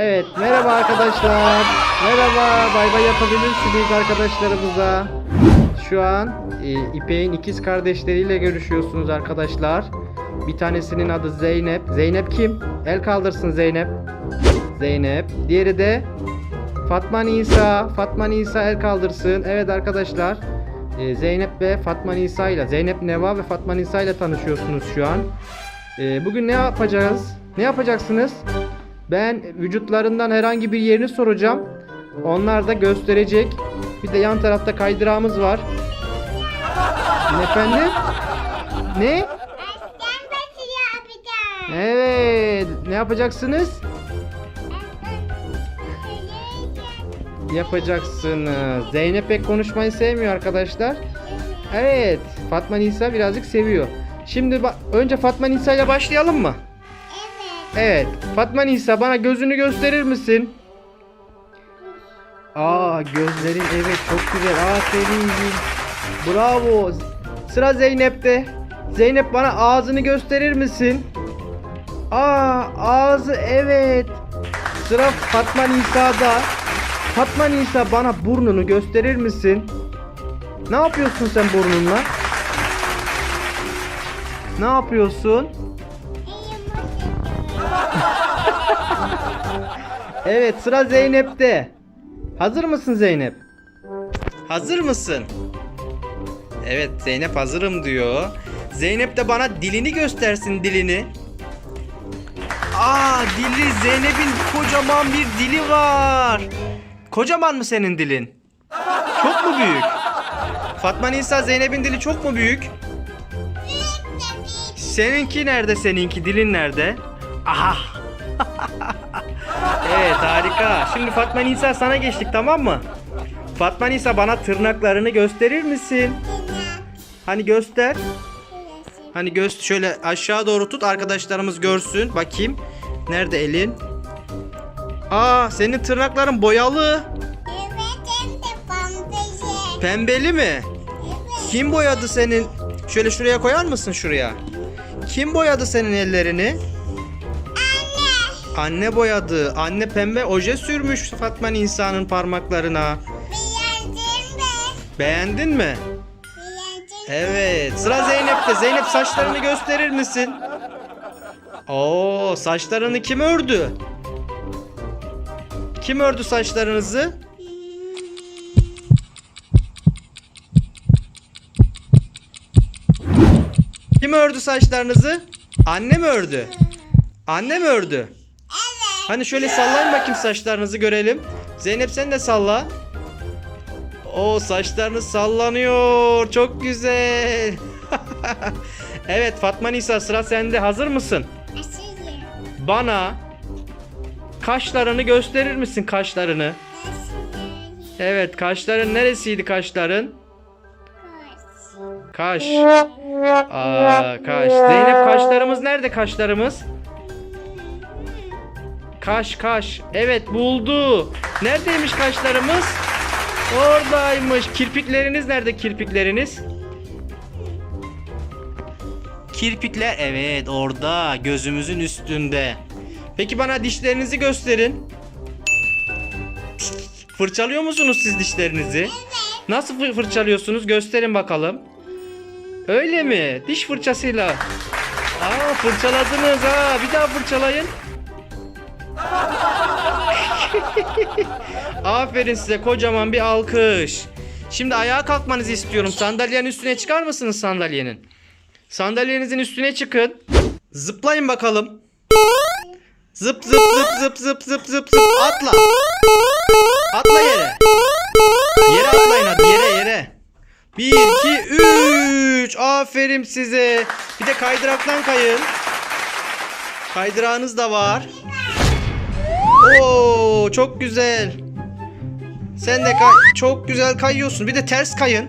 Evet merhaba arkadaşlar. Merhaba bay bay yapabilirsiniz arkadaşlarımıza. Şu an e, İpek'in ikiz kardeşleriyle görüşüyorsunuz arkadaşlar. Bir tanesinin adı Zeynep. Zeynep kim? El kaldırsın Zeynep. Zeynep. Diğeri de Fatma Nisa. Fatma Nisa el kaldırsın. Evet arkadaşlar. e, Zeynep ve Fatma Nisa ile Zeynep Neva ve Fatma Nisa ile tanışıyorsunuz şu an. E, bugün ne yapacağız? Ne yapacaksınız? Ben vücutlarından herhangi bir yerini soracağım. Onlar da gösterecek. Bir de yan tarafta kaydırağımız var. Efendim? Ne? Evet. Ne yapacaksınız? Yapacaksınız. Zeynep pek konuşmayı sevmiyor arkadaşlar. Evet. Fatma Nisa birazcık seviyor. Şimdi önce Fatma Nisa ile başlayalım mı? Evet. Fatma Nisa bana gözünü gösterir misin? Aa gözlerin evet çok güzel. Aferin. Bravo. Sıra Zeynep'te. Zeynep bana ağzını gösterir misin? Aa ağzı evet. Sıra Fatma Nisa'da. Fatma Nisa bana burnunu gösterir misin? Ne yapıyorsun sen burnunla? Ne yapıyorsun? Evet sıra Zeynep'te. Hazır mısın Zeynep? Hazır mısın? Evet Zeynep hazırım diyor. Zeynep de bana dilini göstersin dilini. Aa dili Zeynep'in kocaman bir dili var. Kocaman mı senin dilin? Çok mu büyük? Fatma Nisa Zeynep'in dili çok mu büyük? Seninki nerede seninki? Dilin nerede? Aha. Evet harika. Şimdi Fatma Nisa sana geçtik tamam mı? Fatma Nisa bana tırnaklarını gösterir misin? Hani göster. Hani göz şöyle aşağı doğru tut arkadaşlarımız görsün. Bakayım. Nerede elin? Aa senin tırnakların boyalı. Evet hem de bandajı. Pembeli mi? Evet. Kim boyadı senin? Şöyle şuraya koyar mısın şuraya? Kim boyadı senin ellerini? Anne. Boyadı. Anne pembe oje sürmüş Fatma Nisa'nın parmaklarına. Beğendin mi? Beğendin mi? Evet. Sıra Zeynep'te. Zeynep saçlarını gösterir misin? Oo, saçlarını kim ördü? Kim ördü saçlarınızı? Kim ördü saçlarınızı? Anne mi ördü? Anne mi ördü? Hani şöyle sallayın bakayım saçlarınızı görelim. Zeynep sen de salla. O saçlarınız sallanıyor. Çok güzel. evet Fatma Nisa sıra sende. Hazır mısın? Aşırı. Bana kaşlarını gösterir misin kaşlarını? Evet kaşların neresiydi kaşların? Kaş. Aa kaş. Zeynep kaşlarımız nerede kaşlarımız? Kaş kaş. Evet buldu. Neredeymiş kaşlarımız? Oradaymış. Kirpikleriniz nerede kirpikleriniz? Kirpikler evet orada gözümüzün üstünde. Peki bana dişlerinizi gösterin. Fırçalıyor musunuz siz dişlerinizi? Nasıl fır- fırçalıyorsunuz? Gösterin bakalım. Öyle mi? Diş fırçasıyla. Aa fırçaladınız ha. Bir daha fırçalayın. Aferin size kocaman bir alkış. Şimdi ayağa kalkmanızı istiyorum. Sandalyenin üstüne çıkar mısınız sandalyenin? Sandalyenizin üstüne çıkın. Zıplayın bakalım. Zıp zıp zıp zıp zıp zıp zıp zıp atla. Atla yere. Yere atlayın hadi yere yere. 1 2 3 Aferin size. Bir de kaydıraktan kayın. Kaydırağınız da var. Oo çok güzel. Sen de kay çok güzel kayıyorsun. Bir de ters kayın.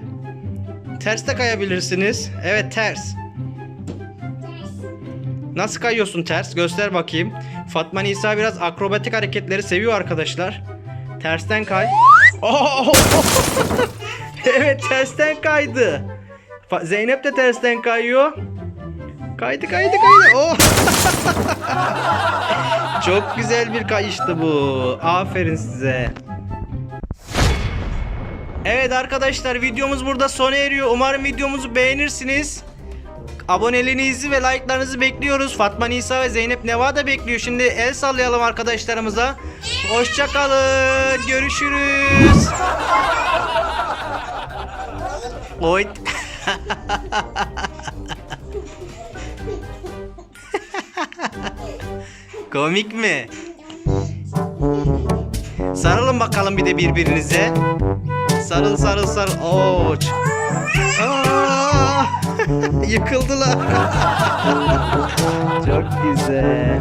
Ters de kayabilirsiniz. Evet ters. Nasıl kayıyorsun ters? Göster bakayım. Fatma Nisa biraz akrobatik hareketleri seviyor arkadaşlar. Tersten kay. Evet tersten kaydı. Zeynep de tersten kayıyor. Kaydı kaydı kaydı. Oh. Çok güzel bir kayıştı bu. Aferin size. Evet arkadaşlar videomuz burada sona eriyor. Umarım videomuzu beğenirsiniz. Aboneliğinizi ve like'larınızı bekliyoruz. Fatma Nisa ve Zeynep Neva da bekliyor. Şimdi el sallayalım arkadaşlarımıza. Hoşçakalın. Görüşürüz. Oy. Komik mi? Sarılın bakalım bir de birbirinize. Sarıl sarıl sarıl. Oo. Aa! Yıkıldılar. Çok güzel.